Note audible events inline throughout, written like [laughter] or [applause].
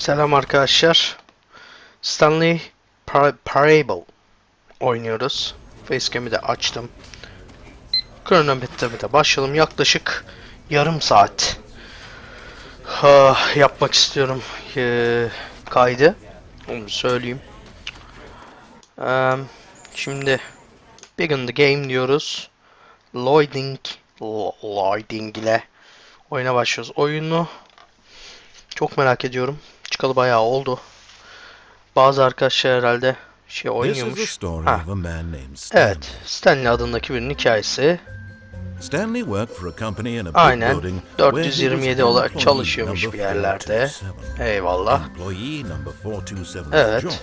Selam arkadaşlar. Stanley Par- Parable oynuyoruz. Facecam'i de açtım. Kronometremi de başlayalım. Yaklaşık yarım saat ha, yapmak istiyorum eee, kaydı. Onu söyleyeyim. Eee, şimdi Begin the game diyoruz. Loading Lo- Loading ile oyuna başlıyoruz. Oyunu çok merak ediyorum. Çıkalı bayağı oldu. Bazı arkadaşlar herhalde şey oynuyormuş. Ha. Evet. Stanley adındaki birinin hikayesi. Stanley worked for a company in a Aynen. building where he 427 was olarak çalışıyormuş bir yerlerde. 427. Eyvallah. Employee number 427's Evet.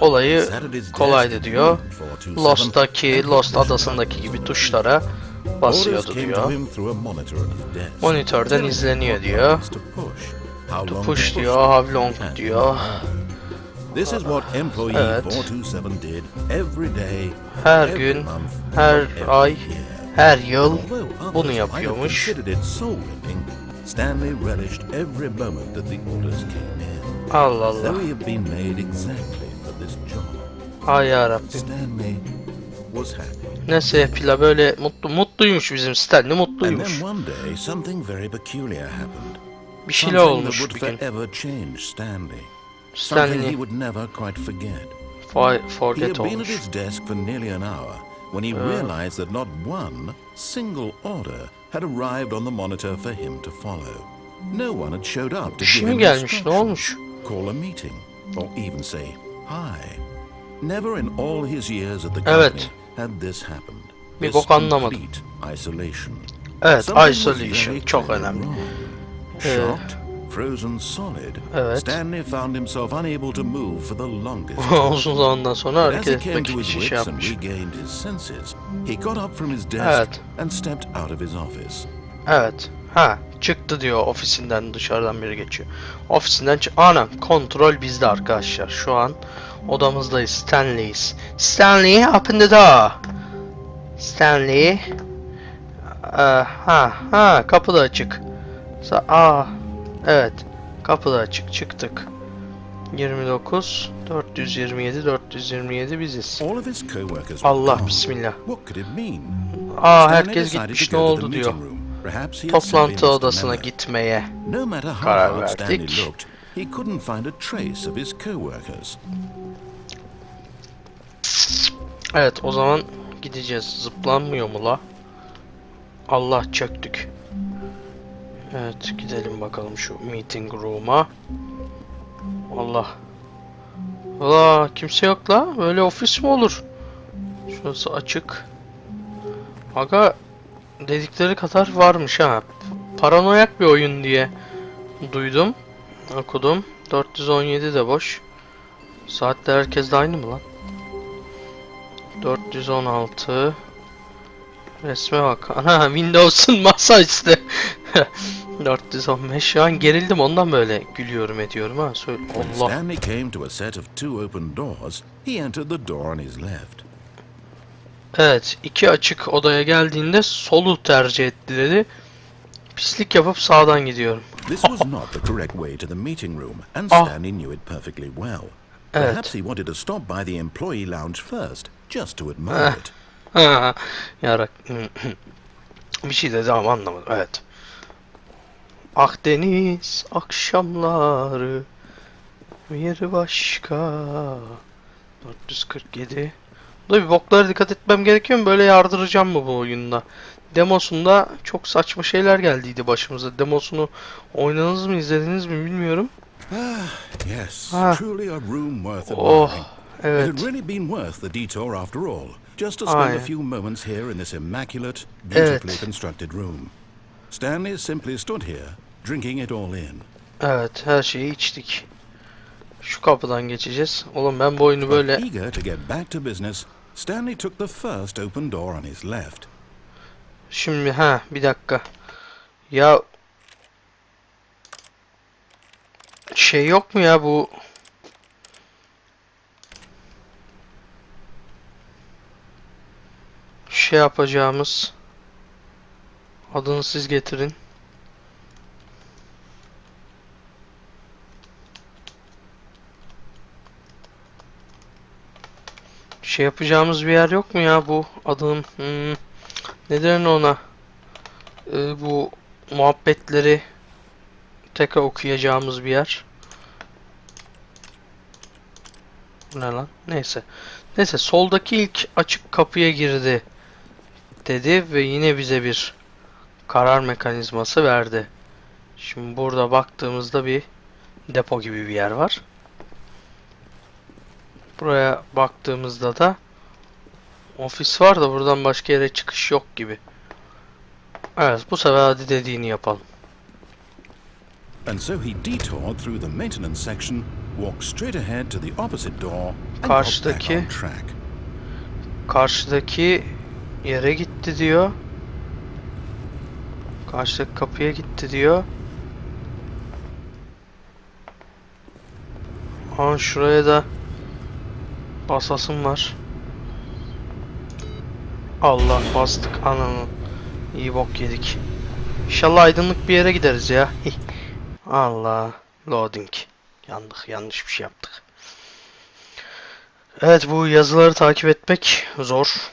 Olayı kolaydı diyor. in 427 Lost'taki, Lost adasındaki gibi tuşlara basıyordu diyor. Monitörden izleniyor diyor. To push, diyor, how long and diyor. This is what employee Evet. 427 did every day, Her every gün, month, her every ay, year. her yıl bunu yapıyormuş. Stanley relished every moment that the orders came in. Allah Though Allah. he had been made exactly for this job, Ay yarabbim. Stanley was happy. Ne sevpila böyle mutlu mutluymuş bizim Stanley And mutluymuş. then one day, something very peculiar happened. Bir şeyler olmuş bir gün. Stanley. Something he Stanley would never quite forget. for- He had forget olmuş. his desk for nearly an hour when he realized that not one single order had arrived on the monitor for him to follow. No one had showed up to give him instructions, call a meeting, or even say hi. Never in all his years at the Evet. company had this happened. Bir bok anlamadım. isolation. Evet isolation çok önemli. Ee, Shocked, frozen solid, Evet. Stanley found himself unable to move for the longest [laughs] time. Uzun zamandan sonra hareket he came etmek to his için şey wits and yapmış. regained his senses, he got up from his desk Evet. and stepped out of his office. Evet. Ha çıktı diyor ofisinden dışarıdan biri geçiyor. Ofisinden çık. Anam kontrol bizde arkadaşlar. Şu an odamızdayız. Stanley'yiz. Stanley open the door. Stanley. Ee, ha ha kapı da açık. Sa Aa evet. Kapı da açık. Çıktık. 29 427 427 biziz. Allah bismillah. Aa herkes gitmiş ne oldu diyor. Toplantı odasına gitmeye. Karar verdik. he couldn't find a trace of his co-workers. Evet o zaman gideceğiz. Zıplanmıyor mu la? Allah çöktük. Evet gidelim bakalım şu meeting room'a. Allah. La kimse yok la. Böyle ofis mi olur? Şurası açık. Aga dedikleri kadar varmış ha. Paranoyak bir oyun diye duydum. Okudum. 417 de boş. Saatler herkeste aynı mı lan? 416 Resme bak. [laughs] Ana Windows'un masa işte. [laughs] 415 şu an gerildim ondan böyle gülüyorum ediyorum ha. Söyle Allah. Stanley came to a set of two open doors, he entered the door on his left. Evet, iki açık odaya geldiğinde solu tercih etti dedi. Pislik yapıp sağdan gidiyorum. This was not the correct way to the meeting room, and Ah. Stanley knew it perfectly well. Evet. Perhaps he wanted to stop by the employee lounge first, just to admire it. Yarak. [clears throat] Bir şey dedi ama anlamadım. Evet. Akdeniz akşamları bir başka 447 Burada bir boklara dikkat etmem gerekiyor mu? Böyle yardıracağım mı bu oyunda? Demosunda çok saçma şeyler geldiydi başımıza. Demosunu oynadınız mı, izlediniz mi bilmiyorum. [sighs] Yes, truly a room worth Oh, admiring. It evet. had really been worth the detour after all, just to oh, spend a few moments here in this immaculate, beautifully Evet. constructed room. Stanley simply stood here, drinking it all in. Evet, her şeyi içtik. Şu kapıdan geçeceğiz. Oğlum ben bu oyunu But böyle eager to get back to business, Stanley took the first open door on his left. Şimdi ha bir dakika. Ya şey yok mu ya bu şey yapacağımız adını siz getirin. Şey yapacağımız bir yer yok mu ya bu adının hmm, neden ona ee, bu muhabbetleri tekrar okuyacağımız bir yer. Ne lan? Neyse. Neyse soldaki ilk açık kapıya girdi dedi ve yine bize bir karar mekanizması verdi. Şimdi burada baktığımızda bir depo gibi bir yer var. Buraya baktığımızda da ofis var da buradan başka yere çıkış yok gibi. Evet bu sefer hadi dediğini yapalım. And so he detoured through the maintenance section, walked straight ahead to the opposite door, and got back Karşıdaki- on track. Karşıdaki yere gitti diyor. Karşıdaki kapıya gitti diyor. Aa şuraya da basasım var. Allah bastık ananı. İyi bok yedik. İnşallah aydınlık bir yere gideriz ya. Allah. Loading. Yandık. Yanlış bir şey yaptık. Evet bu yazıları takip etmek zor.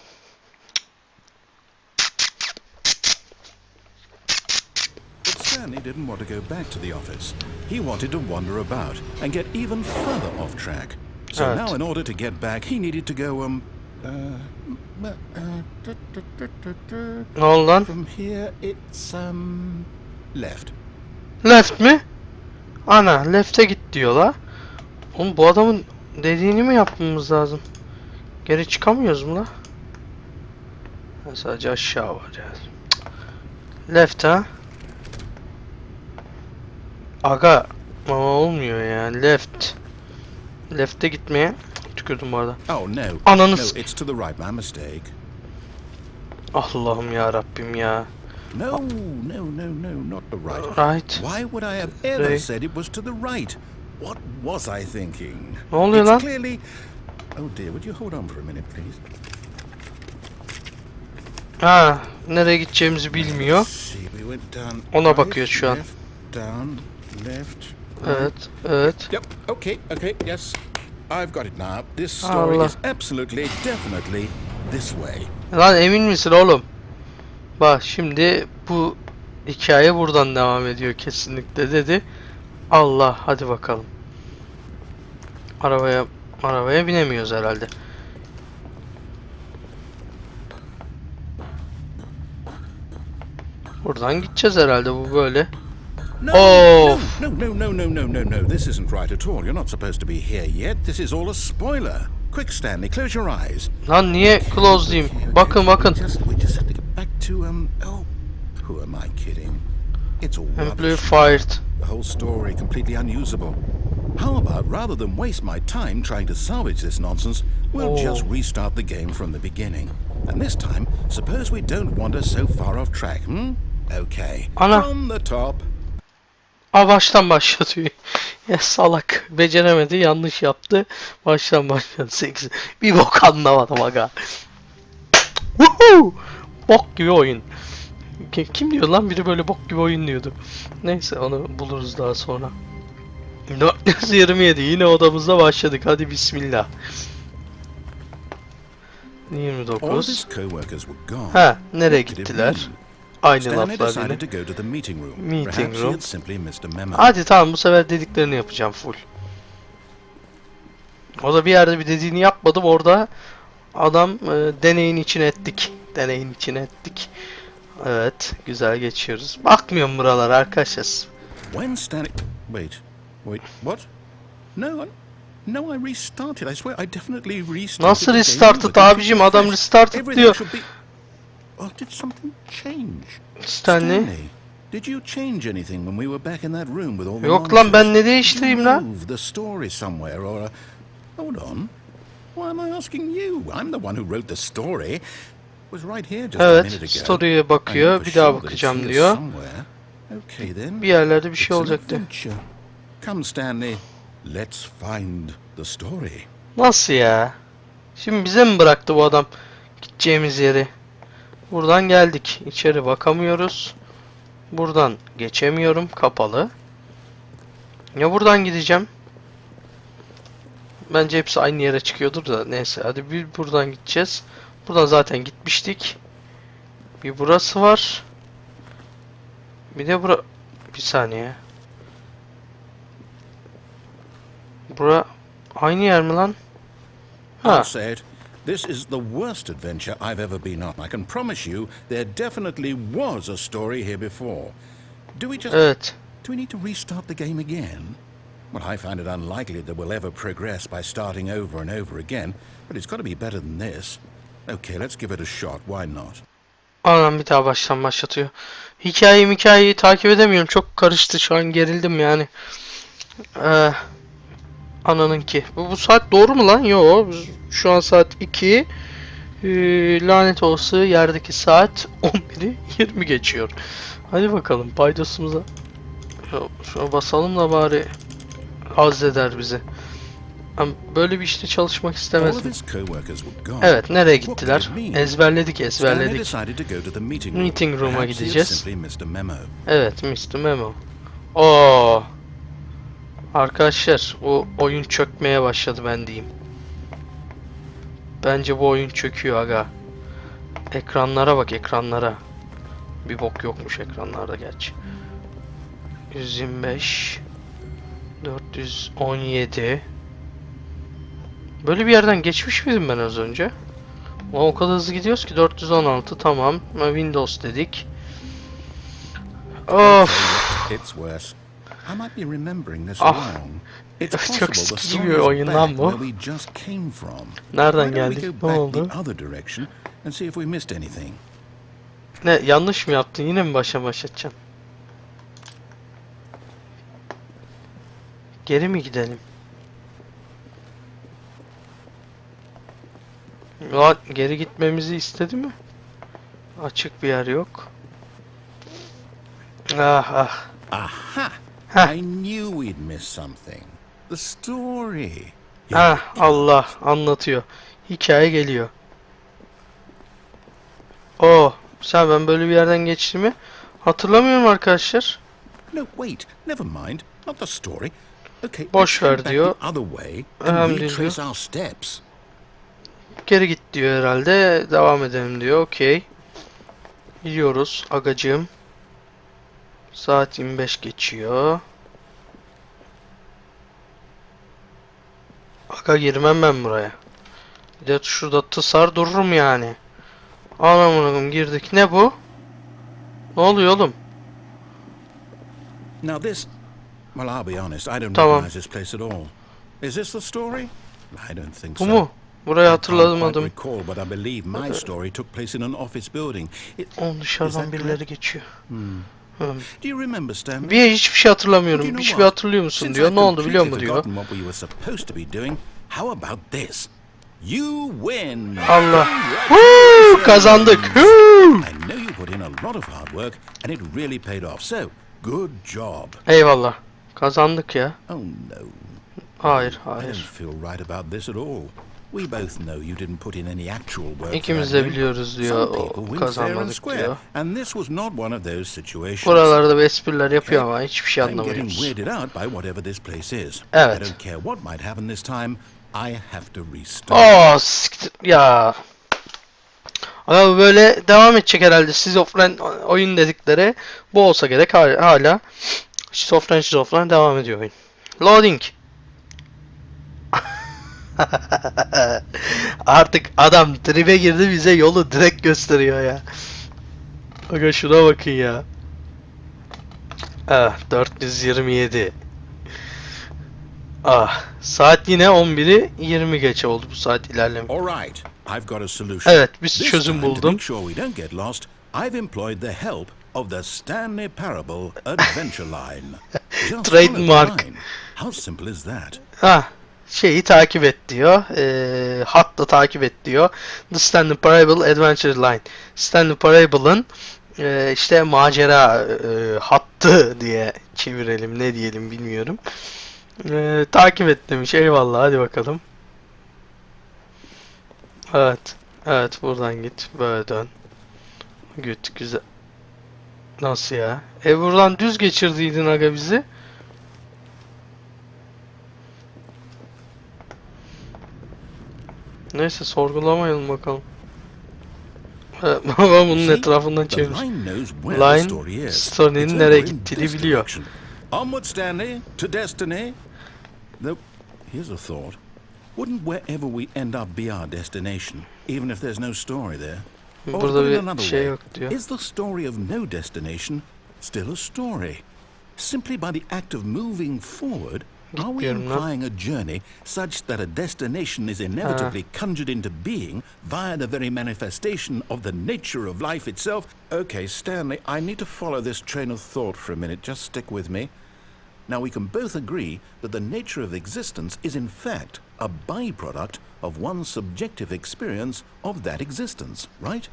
But Stanley didn't want to go back to the office. He wanted to wander about and get even further off track. So Evet. now, in order to get back, he needed to go, um, uh, Ne oldu lan? from here it's, um, left. Left mi? Ana left'e git diyor la. Oğlum bu adamın dediğini mi yapmamız lazım? Geri çıkamıyoruz mu la? Sadece aşağı var yani. Left ha? Aga ama olmuyor ya. Left. Left'e gitmeye tükürdüm bu arada. Oh, no. Ananı no, it's to the right, my mistake. Allah'ım ya Rabbim ya. No, no, no, no, not the right. Right. Why would I have ever Right. said it was to the right? What was I thinking? Ne oluyor it's lan? clearly... Oh dear, would you hold on for a minute, please? Ha, nereye gideceğimizi bilmiyor. Ona bakıyor şu an. Down, left. Evet, evet. Yep, okay, okay, yes. I've got it now. This story Allah. is absolutely, definitely this way. Lan emin misin oğlum? Bak şimdi bu hikaye buradan devam ediyor kesinlikle dedi. Allah hadi bakalım. Arabaya arabaya binemiyoruz herhalde. Buradan gideceğiz herhalde bu böyle. No, Oh. no, no, no, no, no, no, no. This isn't right at all. You're not supposed to be here yet. This is all a spoiler. Quick, Stanley, close your eyes. Lan niye close diyeyim? Bakın bakın. We just, we just have to get back to um. Oh, who am I kidding? It's all Employee fired. The whole story completely unusable. How about rather than waste my time trying to salvage this nonsense, we'll just Oh. restart the game from the beginning. And this time, suppose we don't wander so far off track, hmm? Okay. Ana. From the top. Aa baştan başlatıyor. [laughs] ya salak. Beceremedi. Yanlış yaptı. Baştan başladı. 8. Bir bok anlamadım aga. Woohoo! Bok gibi oyun. Ki- Kim diyor lan biri böyle bok gibi oyun diyordu. Neyse onu buluruz daha sonra. 427 [laughs] yine odamızda başladık. Hadi bismillah. All of 29. his co-workers were gone. Ha nereye gittiler? Aynı laflar yine. decided to go to the meeting room. Hadi tamam bu sefer dediklerini yapacağım full. O da bir yerde bir dediğini yapmadım orada adam e, deneyin içine ettik. Deneyin içine ettik. Evet güzel geçiyoruz. Bakmıyorum buralara arkadaşlar. When Stanley... Wait. Wait, what? No, I... No, I restarted. I swear I definitely restarted. Nasıl restarted abicim? Adam restarted diyor. Well, did something change? Stanley. did you change anything when we were back in that room with all the Yok lan ben ne değiştireyim lan? move the story somewhere or a... Hold on. Why am I asking you? I'm the one who wrote the story. Was right here just a minute Evet ago. story'e I bakıyor bir daha bakacağım diyor. somewhere. Okay then. Bir yerlerde bir şey olacaktı. Come Stanley, let's find the story. Nasıl ya? Şimdi bize mi bıraktı bu adam gideceğimiz yeri? Buradan geldik. İçeri bakamıyoruz. Buradan geçemiyorum. Kapalı. Ya buradan gideceğim? Bence hepsi aynı yere çıkıyordur da neyse hadi bir buradan gideceğiz. Buradan zaten gitmiştik. Bir burası var. Bir de bura... Bir saniye. Bura aynı yer mi lan? Ha. This is the worst adventure I've ever been on. I can promise you there definitely was a story here before. Do we just Evet. do we need to restart the game again? Well, I find it unlikely that we'll ever progress by starting over and over again, but it's got to be better than this. Okay, let's give it a shot. Why not? Anam bir daha baştan başlatıyor. Hikayeyi hikayeyi takip edemiyorum. Çok karıştı şu an gerildim yani. Ananınki. Bu, bu saat doğru mu lan? Yo. Şu an saat 2. Ee, lanet olası yerdeki saat [laughs] 11'i 20 geçiyor. Hadi bakalım paydosumuza. Şu- Şuna basalım da bari az eder bizi. Böyle bir işte çalışmak istemezdim. Evet nereye gittiler? Ezberledik ezberledik. meeting room. Meeting room'a gideceğiz. Evet Mr. Memo. Oo. Arkadaşlar o oyun çökmeye başladı ben diyeyim. Bence bu oyun çöküyor aga. Ekranlara bak ekranlara. Bir bok yokmuş ekranlarda gerçi. 125 417 Böyle bir yerden geçmiş miydim ben az önce? Ulan o kadar hızlı gidiyoruz ki 416 tamam. Windows dedik. Of. I might be remembering this Ah. wrong. It's Çok possible the sıkıcı story bir is oyun lan back bu. Nereden geldik? go Ne oldu? the other direction and see if we missed anything? Ne yanlış mı yaptın? Yine mi başa başlatacaksın? Geri mi gidelim? Lan geri gitmemizi istedi mi? Açık bir yer yok. Ah ah. Aha! I knew we'd missed something. The story. Ah Allah anlatıyor. Hikaye geliyor. Oh, sen ben böyle bir yerden geçtiğimi hatırlamıyorum arkadaşlar. No, wait. Never mind. Not the story. Okay, Boş ver diyor. the other way Önemli diyor. our steps. Geri git diyor herhalde. Devam edelim diyor. Okey. Gidiyoruz agacığım. Saat 25 geçiyor. Aga girmem ben buraya. Bir de şurada tısar dururum yani. Anamınım girdik. Ne bu? Ne oluyor oğlum? Now this, well, I'll be honest. I don't Tamam. recognize this place at all. Is this the story? I don't think Bu so. mu? Burayı hatırlamadım. recall, but I believe my story took place in an office building. It, Is dışarıdan birileri geçiyor. Hmm. Bir hiçbir şey hatırlamıyorum. know Bir şey hatırlıyor musun diyor. Ne oldu biliyor musun diyor. You win. Allah. Woo, kazandık. Woo. I know you put in a lot of hard work, and it really paid off. So, good job. Eyvallah. Kazandık ya. Oh no, Hayır, I don't hayır. feel right about this at all. We both know you didn't put in any actual work. İkimiz de biliyoruz diyor. O kazanmadık diyor. and this was not one of those situations. Buralarda bir espriler yapıyor ama hiçbir şey anlamıyoruz. weirded out by whatever this place is. Evet. I don't care what might happen this time. I have to restart. Oh. Ya. Ama böyle devam edecek herhalde. Schizofren oyun dedikleri bu olsa gerek hala, hala şizofren şizofren devam ediyor oyun. Loading. [laughs] Artık adam tribe girdi bize yolu direkt gösteriyor ya. Aga şuna bakın ya. Ah 427. Ah saat yine 11'i 20 geçe oldu bu saat ilerleme. All right, I've got a solution. Evet bir çözüm buldum. sure we don't get lost, I've employed the help of the Stanley Parable Adventure Line. [laughs] Trademark. How simple is that? Ha şeyi takip et diyor. Ee, hatta takip et diyor. The Stanley Parable Adventure Line. Stanley Parable'ın e, işte macera e, hattı diye çevirelim ne diyelim bilmiyorum. E, takip et demiş. Eyvallah hadi bakalım. Evet. Evet buradan git. Böyle dön. Güt güzel. Nasıl ya? E buradan düz geçirdiydin aga bizi. Neyse sorgulamayalım bakalım. [laughs] Baba bunun etrafından çevirmiş. line knows where the Line, story is. story'nin It's nereye gittiğini biliyor. Onward, Stanley, to destiny. Though, here's a thought. Wouldn't wherever we end up be our destination, even if there's no story there? Burada bir another şey way, yok diyor. Is the story of no destination still a story? Simply by the act of moving forward, are we implying a journey such that a destination is inevitably uh. conjured into being via the very manifestation of the nature of life itself? Okay, Stanley, I need to follow this train of thought for a minute. Just stick with me. Now, we can both agree that the nature of existence is, in fact, a byproduct of one's subjective experience of that existence, right?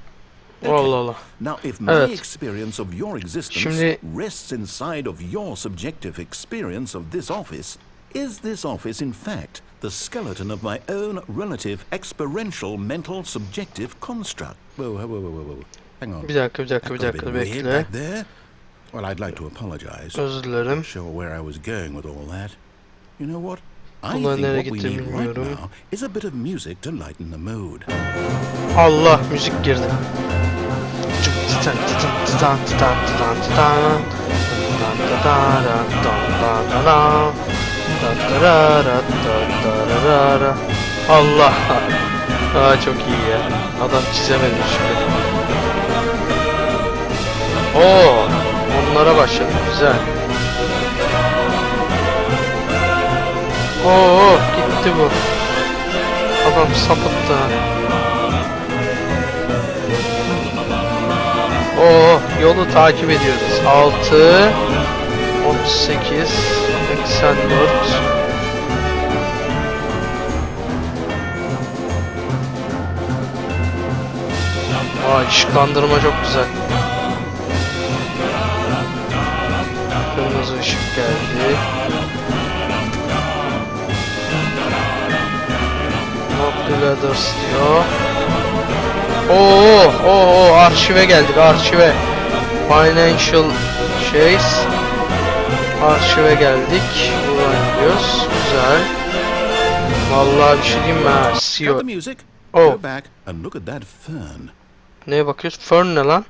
Allah Allah. Now, if uh, my Evet. experience of your existence Şimdi- rests inside of your subjective experience of this office, is this office, in fact, the skeleton of my own relative experiential mental subjective construct? Whoa, whoa, whoa, whoa, whoa. Hang on. Bir dakika bir dakika bir dakika bekle. back there. Well, I'd like to apologize. Özür dilerim. Not sure where I was going with all that. You know what? I Bunların think nereye what we need right now is a bit of music to lighten the mood. Allah müzik girdi. Cık tıtan tıtan tıtan tıtan tıtan tıtan. Tıtan tıtan tıtan tıtan tıtan. Tatarara tatarara. Allah. Aa çok iyi ya. Adam çizemedi şimdi. Oo, onlara başladı güzel. Oo, gitti bu. Adam sapıttı. Oo, yolu takip ediyoruz. 6 38 84 Aa, ışıklandırma çok güzel. Kırmızı ışık geldi. Not the letters diyor. Oo, oo, oo, arşive geldik, arşive. Financial şeys. Arşive geldik. Buradan gidiyoruz. Güzel. Vallahi bir şey diyeyim mi? ha? CEO. Oh. Neye bakıyoruz? Fern ne lan?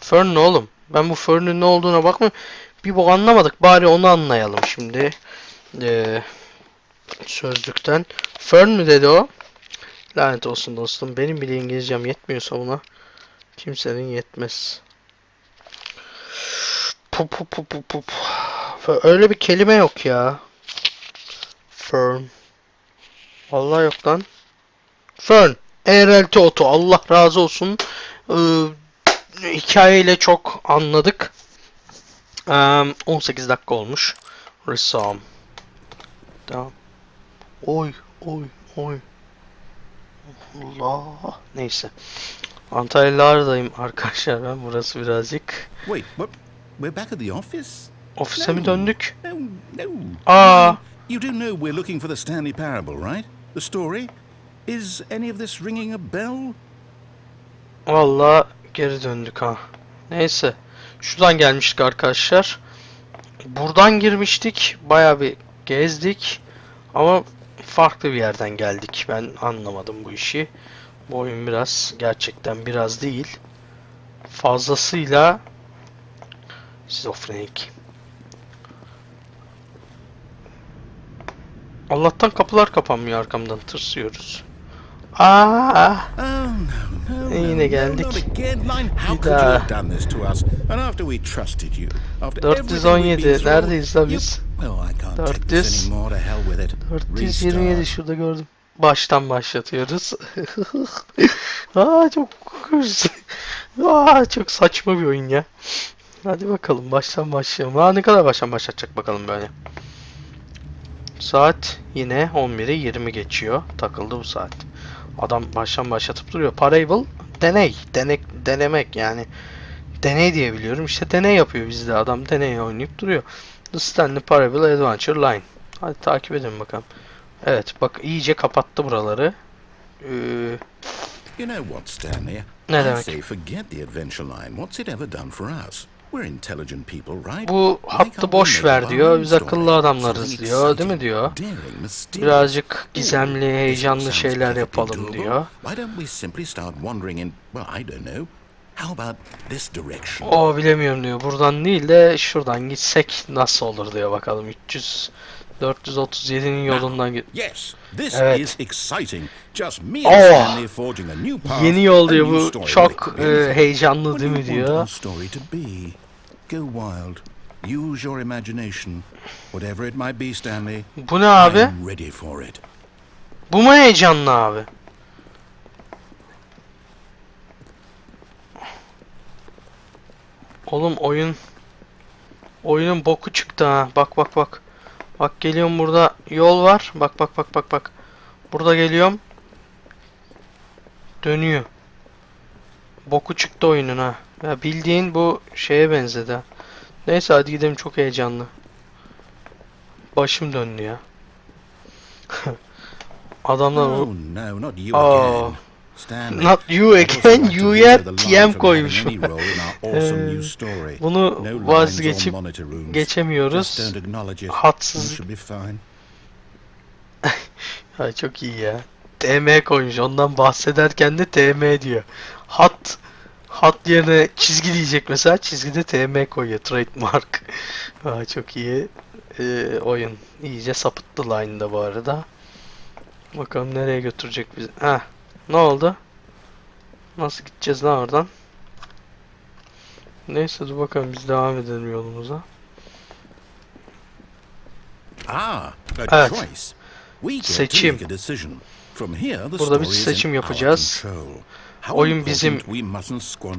Fern ne oğlum? Ben bu Fern'ün ne olduğuna bakma. Bir bok anlamadık. Bari onu anlayalım şimdi. Ee, sözlükten. Fern mü dedi o? Lanet olsun dostum. Benim bile İngilizcem yetmiyorsa buna. Kimsenin yetmez. Pup pup pup pup pup. Öyle bir kelime yok ya. Fern. Vallahi yok lan. Fern. ERLT Oto. Allah razı olsun. Ee, hikayeyle çok anladık. Ee, 18 dakika olmuş. Resume. Tamam. Oy oy oy. Allah. Neyse. Antalyalardayım arkadaşlar ben. Burası birazcık. Wait, what? We're back at the office? Ofise mi döndük? Aa. You do know we're looking for the Stanley Parable, right? The story? Is any of this ringing a bell? Vallahi geri döndük ha. Neyse. Şuradan gelmiştik arkadaşlar. Buradan girmiştik. Baya bir gezdik. Ama farklı bir yerden geldik. Ben anlamadım bu işi. Bu oyun biraz gerçekten biraz değil. Fazlasıyla şizofrenik. Allah'tan kapılar kapanmıyor arkamdan. Tırsıyoruz. Aa! Oh, Yine geldik. Bir daha. have done this to us? And after we trusted you, after everything we've 417 been through, neredeyiz la you- biz? Oh, I can't take 400. this anymore. To hell with it. 427 Restart. şurada gördüm. Baştan başlatıyoruz. [laughs] Aa çok Aa çok saçma bir oyun ya. Hadi bakalım baştan başlayalım. Aa ne kadar baştan başlatacak bakalım böyle. Saat yine 11'i 20 geçiyor. Takıldı bu saat. Adam baştan başlatıp duruyor. Parable deney. Denek, denemek yani. Deney diye biliyorum. İşte deney yapıyor bizde. Adam deney oynayıp duruyor. The Stanley Parable Adventure Line. Hadi takip edin bakalım. Evet bak iyice kapattı buraları. Ee, You know what, Stanley? Ne demek? say forget the adventure line. What's it ever done for us? We're intelligent people, right? Bu hattı boş ver diyor. Biz akıllı adamlarız diyor. Değil mi diyor. Birazcık gizemli, heyecanlı şeyler yapalım diyor. O bilemiyorum diyor. Buradan değil de şuradan gitsek nasıl olur diyor bakalım. 300 437'nin yolundan git. Yes, this Evet. is exciting. Just me and Oh! Stanley forging a new path. Yeni yol diyor bu. Çok e, heyecanlı What değil do mi you want our diyor. story to be? Go wild. Use your imagination. Whatever it might be, Stanley. Bu ne abi? I'm ready for it. Bu mu heyecanlı abi? Oğlum oyun oyunun boku çıktı ha. Bak bak bak. Bak geliyorum burada yol var. Bak bak bak bak bak. Burada geliyorum. Dönüyor. Boku çıktı oyunun ha. Ya bildiğin bu şeye benzedi ha. Neyse hadi gidelim çok heyecanlı. Başım döndü ya. [laughs] Adamlar Oh no, not you again. Not you again, the line TM koymuş. [laughs] Ee. Bunu vazgeçip geçemiyoruz. fine. [laughs] Ay çok iyi ya. TM koymuş. Ondan bahsederken de TM diyor. Hat hat yerine çizgi diyecek mesela. Çizgide TM koyuyor. Trademark. [laughs] Aa, çok iyi. Ee, oyun. İyice sapıttı line'da bu arada. Bakalım nereye götürecek bizi. Heh. Ne oldu? Nasıl gideceğiz lan oradan? Neyse dur bakalım biz devam edelim yolumuza. Ah, Evet. Seçim. Burada bir seçim yapacağız. Oyun bizim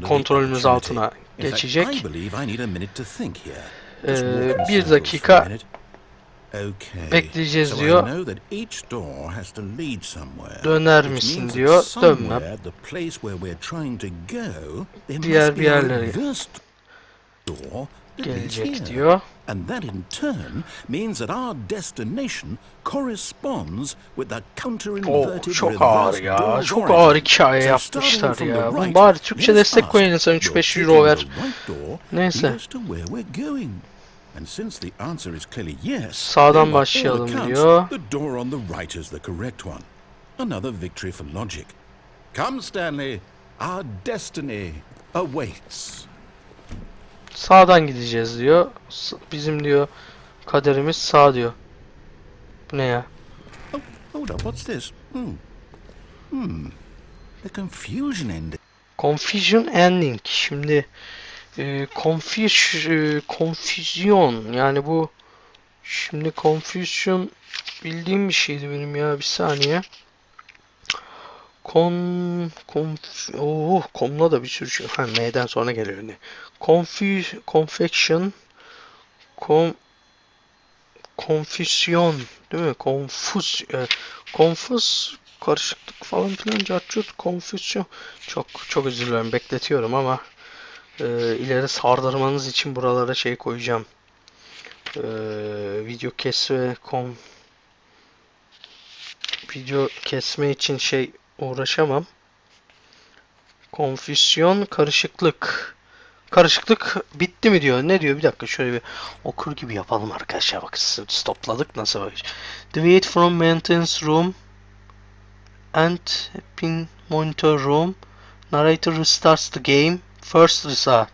kontrolümüz altına geçecek. Ee, bir dakika. Bekleyeceğiz so diyor. I know that each door has to lead somewhere. Döner misin diyor. Dönmem. somewhere, The place where we're trying to go, there Diğer must bir be a yerlere reverse door that leads gelecek here. diyor. And that in turn means that our destination corresponds with the counter-inverted Oo, çok ağır ya. Çok ağır hikaye yapmışlar ya. bari Türkçe destek koyun insan will 3-5 taking euro ver. Neyse. And since the answer is clearly yes, Sağdan başlayalım diyor. The door on the right is the correct one. Another victory for logic. Come, Stanley. Our destiny awaits. Sağdan gideceğiz diyor. Bizim diyor kaderimiz sağ diyor. Bu ne ya? Oh, hold up. What's this? Hmm. Hmm. The confusion ending. Confusion ending. Şimdi e, confus e, confusion yani bu şimdi confusion bildiğim bir şeydi benim ya bir saniye. Con conf oh komla da bir sürü şey. Ha M'den sonra geliyor ne? Confuse confection com confusion değil mi? Confus e, confus karışıklık falan filan cartçut confusion çok çok özür bekletiyorum ama e, ileri sardırmanız için buralara şey koyacağım. E, video kesme kom video kesme için şey uğraşamam. Konfüsyon karışıklık. Karışıklık bitti mi diyor. Ne diyor? Bir dakika şöyle bir okur gibi yapalım arkadaşlar. Bak stopladık nasıl bak. Deviate from maintenance room and pin monitor room. Narrator restarts the game. First restart.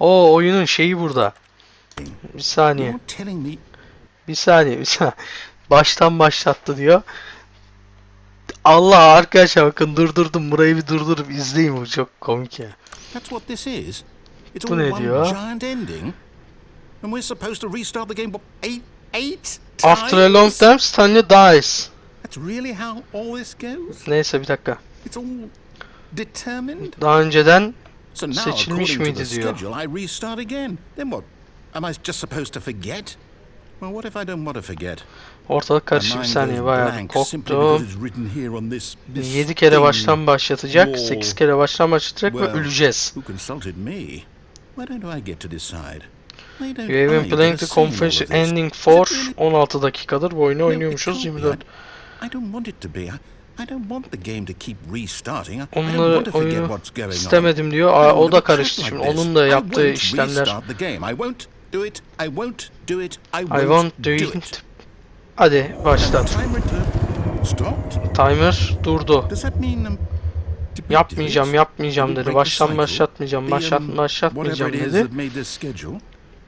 O oyunun şeyi burada. Bir saniye. Bir saniye. Bir saniye. Baştan başlattı diyor. Allah arkadaşlar bakın durdurdum. Burayı bir durdurup izleyin. Bu çok komik ya. that's what this is? It's Bu ne diyor? giant ending? And we're supposed to restart the game eight, eight After a long times? time Stanley dies. That's really how all this goes? Neyse bir dakika. It's all determined? Daha önceden So now, Seçilmiş according to the miydi diyor. schedule, I restart again. Then what? Am I just supposed to forget? Well, what if I don't want to forget? ortalık karıştı bir saniye bayağı this, this 7 kere baştan başlatacak. Wall. 8 kere baştan başlatacak ve öleceğiz. You have been playing the this? ending for really- 16 dakikadır bu oyunu oynuyormuşuz can't be. 24. I, I don't want it to be. I, I don't want the game to keep restarting. I I don't Onları want to forget oyunu what's going on. istemedim diyor. Aa, o da karıştı şimdi. Onun da yaptığı işlemler. I won't do it. I won't do it. I I won't, want do to it. Hadi başlat. Timer durdu. Um, Yapmayacağım, yapmayacağım dedi. Baştan başlatmayacağım, The, başlat, um, başlatmayacağım dedi.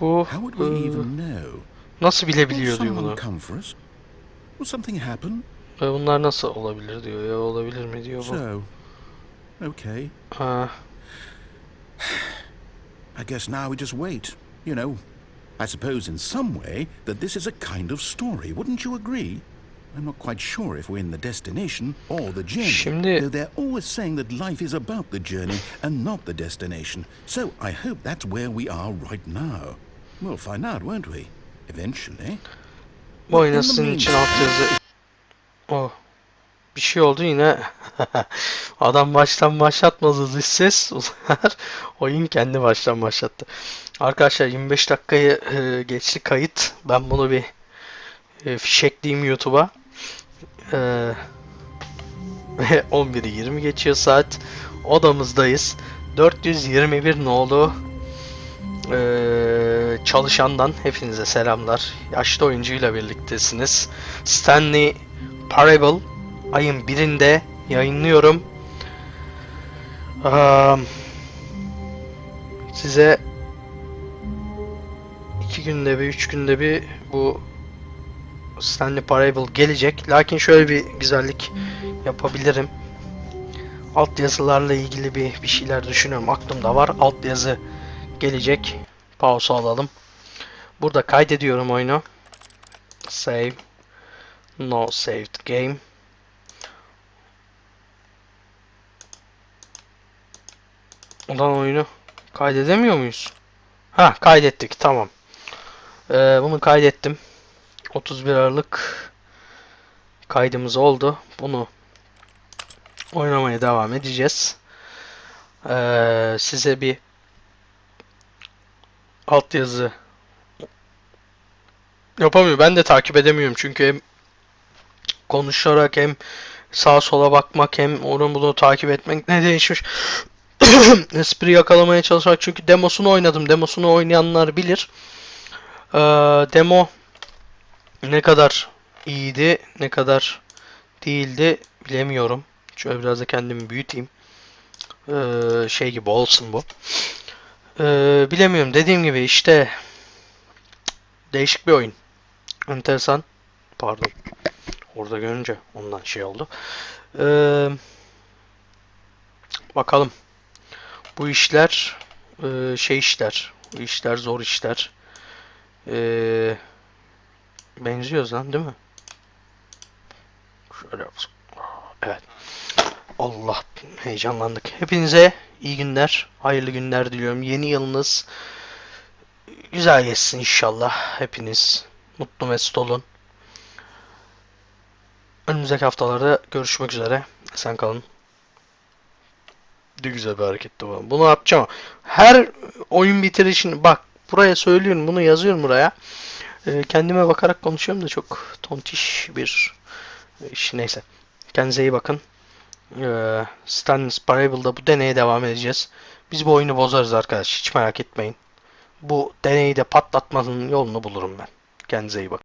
Bu ıı, nasıl bilebiliyor diyor bunu. Come for us? Will something happen? Ve bunlar nasıl olabilir diyor ya olabilir mi diyor bu. So, okay. Ha, I guess now we just wait. You know, I suppose in some way that this is a kind of story. Wouldn't you agree? I'm not quite sure if we're in the destination or the journey. Şimdi- Though they're always saying that life is about the journey and not the destination. So I hope that's where we are right now. We'll find out, won't we? Eventually. bu oyuna In the sizin için alt yazı. Oh. Bir şey oldu yine. [laughs] Adam baştan başlatmadı dış ses. [laughs] Oyun kendi baştan başlattı. Arkadaşlar 25 dakikayı e, geçti kayıt. Ben bunu bir e, fişekleyeyim YouTube'a. E, ve 11'i 20 geçiyor saat. Odamızdayız. 421 nolu e, çalışandan hepinize selamlar. Yaşlı oyuncuyla birliktesiniz. Stanley Parable ayın birinde yayınlıyorum. Am, size iki günde bir, üç günde bir bu Stanley Parable gelecek. Lakin şöyle bir güzellik yapabilirim. Alt yazılarla ilgili bir bir şeyler düşünüyorum. Aklımda var. Alt yazı gelecek. Pause alalım. Burada kaydediyorum oyunu. Save. No saved game. Ulan oyunu kaydedemiyor muyuz? Ha kaydettik tamam. Ee, bunu kaydettim. 31 Aralık kaydımız oldu. Bunu oynamaya devam edeceğiz. Ee, size bir altyazı yapamıyor. Ben de takip edemiyorum çünkü konuşarak hem sağa sola bakmak hem onu bunu takip etmek ne değişmiş. [coughs] Espri yakalamaya çalışmak çünkü demosunu oynadım. Demosunu oynayanlar bilir. Ee, demo ne kadar iyiydi, ne kadar değildi bilemiyorum. Şöyle biraz da kendimi büyüteyim. Ee, şey gibi olsun bu. Ee, bilemiyorum. Dediğim gibi işte değişik bir oyun. Enteresan. Pardon. Orada görünce ondan şey oldu. Ee, bakalım. Bu işler e, şey işler. Bu işler zor işler. Ee, benziyoruz lan değil mi? Şöyle yapsın. Evet. Allah heyecanlandık. Hepinize iyi günler, hayırlı günler diliyorum. Yeni yılınız güzel geçsin inşallah. Hepiniz mutlu mesut olun. Önümüzdeki haftalarda görüşmek üzere. Sen kalın. Ne güzel bir hareketti bu. Bunu yapacağım. Her oyun bitirişini bak buraya söylüyorum bunu yazıyorum buraya. Ee, kendime bakarak konuşuyorum da çok tontiş bir iş neyse. Kendinize iyi bakın. Ee, Stanley's Parable'da bu deneye devam edeceğiz. Biz bu oyunu bozarız arkadaş. Hiç merak etmeyin. Bu deneyi de patlatmanın yolunu bulurum ben. Kendinize iyi bakın.